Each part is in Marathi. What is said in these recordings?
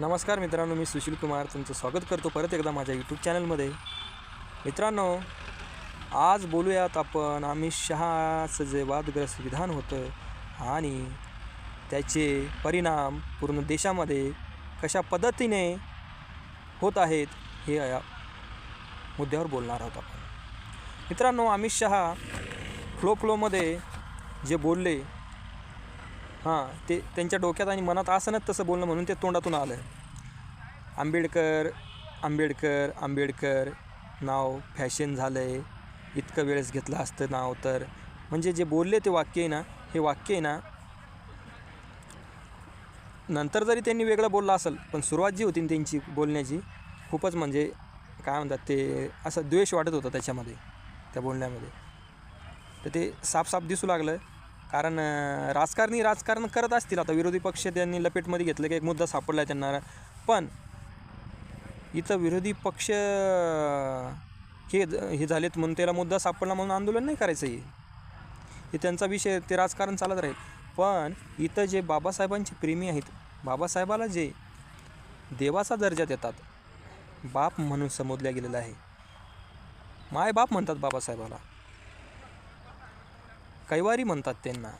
नमस्कार मित्रांनो मी सुशील कुमार. तुमचं स्वागत करतो परत एकदा माझ्या यूट्यूब चॅनलमध्ये मित्रांनो आज बोलूयात आपण अमित शहाचं जे वादग्रस्त विधान होतं आणि त्याचे परिणाम पूर्ण देशामध्ये कशा पद्धतीने होत आहेत हे या मुद्द्यावर बोलणार आहोत आपण. मित्रांनो अमित शहा फ्लो फ्लोमध्ये जे बोलले हां ते त्यांच्या डोक्यात आणि मनात असनच तसं बोलणं म्हणून ते तोंडातून आलं आंबेडकर आंबेडकर आंबेडकर नाव फॅशन झालं आहे इतकं वेळेस घेतलं असतं नाव तर. म्हणजे जे बोलले ते वाक्य आहे ना हे वाक्य आहे ना नंतर जरी त्यांनी वेगळं बोललं असेल पण सुरुवात जी होती ना त्यांची बोलण्याची खूपच म्हणजे काय म्हणतात ते असं द्वेष वाटत होतं त्याच्यामध्ये त्या बोलण्यामध्ये. तर ते साफ साफ दिसू लागलं. कारण राजकारणी राजकारण करत असतील आता. विरोधी पक्ष त्यांनी लपेटमध्ये घेतलं की एक मुद्दा सापडला आहे त्यांना. पण इथं विरोधी पक्ष हे हे झालेत म्हणून त्याला मुद्दा सापडला म्हणून आंदोलन नाही करायचं हे. हे त्यांचा विषय ते राजकारण चालत राहील. पण इथं जे बाबासाहेबांचे प्रेमी आहेत बाबासाहेबाला जे देवाचा दर्जा देतात बाप म्हणून संबोधल्या गेलेलं आहे. माय बाप म्हणतात बाबासाहेबाला. कैवारी म्हणतात त्यांना.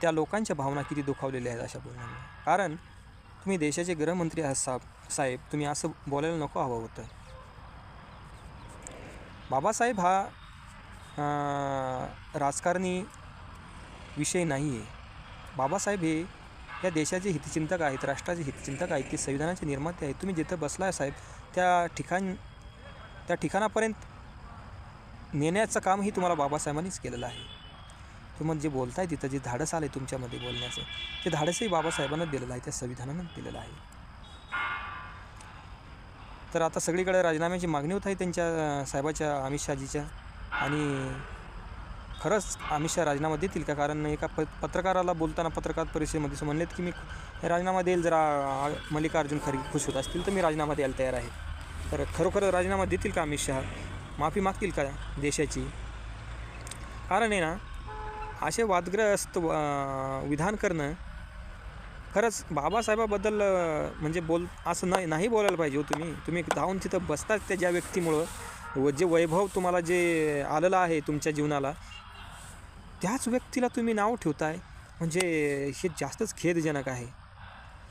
त्या लोकांच्या भावना किती दुखावलेल्या आहेत अशा बोलण्यामुळे. कारण तुम्ही देशाचे गृहमंत्री आहात साहेब साहेब तुम्ही असं बोलायला नको हवं होतं. बाबासाहेब हा राजकारणी विषय नाही आहे बाबासाहेब हे या देशाचे हितचिंतक आहेत राष्ट्राचे हितचिंतक आहेत ते संविधानाचे निर्माते आहेत. तुम्ही जिथं बसला आहे साहेब त्या ठिकाण त्या ठिकाणापर्यंत नेण्याचं कामही तुम्हाला बाबासाहेबांनीच केलेलं आहे. तुम्हाला जे बोलताय तिथं जे धाडस आलं आहे तुमच्यामध्ये बोलण्याचं ते धाडसही बाबासाहेबांना दिलेलं आहे त्या संविधानानं दिलेलं आहे. तर आता सगळीकडे राजीनाम्याची मागणी होत आहे त्यांच्या साहेबाच्या अमित शहाजीच्या. आणि खरंच अमित शहा राजीनामा देतील का? कारण एका प पत्रकाराला बोलताना पत्रकार परिषदेमध्ये असं म्हणलेत की मी राजीनामा देईल जरा मल्लिकार्जुन खरगे खुश होत असतील तर मी राजीनामा द्यायला तयार आहे. तर खरोखर राजीनामा देतील का अमित शहा? माफी मागतील का देशाची? कारण आहे ना असे वादग्रस्त विधान करणं खरंच बाबासाहेबाबद्दल म्हणजे बोल असं नाही नाही बोलायला पाहिजे हो तुम्ही. तुम्ही धावून तिथं बसतात त्या ज्या व्यक्तीमुळं. व जे वैभव तुम्हाला जे आलेलं आहे तुमच्या जीवनाला त्याच व्यक्तीला तुम्ही नाव ठेवताय. म्हणजे हे जास्तच खेदजनक आहे.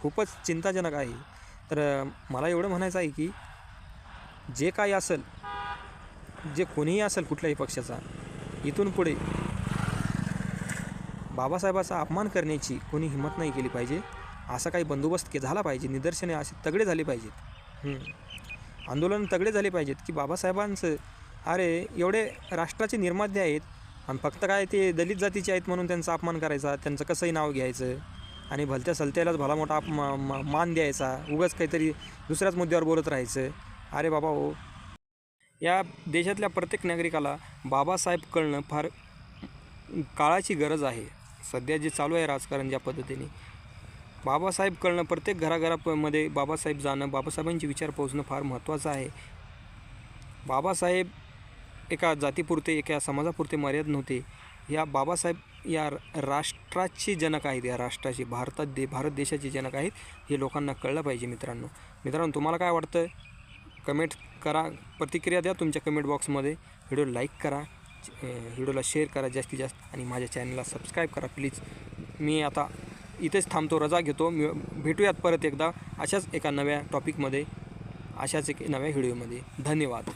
खूपच चिंताजनक आहे. तर मला एवढं म्हणायचं आहे की जे काही असेल जे कोणीही असेल कुठल्याही पक्षाचा इथून पुढे बाबासाहेबाचा अपमान करण्याची कोणी हिंमत नाही केली पाहिजे असा काही बंदोबस्त के झाला पाहिजे. निदर्शने असे तगडे झाले पाहिजेत. आंदोलन तगडे झाले पाहिजेत की बाबासाहेबांचं अरे एवढे राष्ट्राचे निर्माते आहेत आणि फक्त काय ते दलित जातीचे आहेत म्हणून त्यांचा अपमान करायचा त्यांचं कसंही नाव घ्यायचं आणि भलत्या सलत्यालाच भला मोठा मान द्यायचा उगाच काहीतरी दुसऱ्याच मुद्द्यावर बोलत राहायचं. अरे बाबा हो या देशातल्या प्रत्येक नागरिकाला बाबासाहेब कळणं फार काळाची गरज आहे. सध्या जे चालू आहे राजकारण ज्या पद्धतीने बाबासाहेब कळणं प्रत्येक घराघरामध्ये बाबासाहेब जाणं बाबासाहेबांचे विचार पोहोचणं फार महत्त्वाचं आहे. बाबासाहेब एका जातीपुरते एका समाजापुरते मर्याद नव्हते. या बाबासाहेब या राष्ट्राचे जनक आहेत या राष्ट्राचे भारतात दे भारत देशाचे जनक आहेत हे लोकांना कळलं पाहिजे मित्रांनो. मित्रांनो तुम्हाला काय वाटतं कमेंट करा प्रतिक्रिया द्या तुमच्या कमेंट बॉक्समध्ये. व्हिडिओ लाईक करा व्हिडिओला शेअर करा जास्तीत जास्त आणि माझ्या चॅनलला सबस्क्राईब करा प्लीज. मी आता इथेच थांबतो रजा घेतो. मी भेटूयात परत एकदा अशाच एका नव्या टॉपिकमध्ये अशाच एक नव्या व्हिडिओमध्ये. धन्यवाद.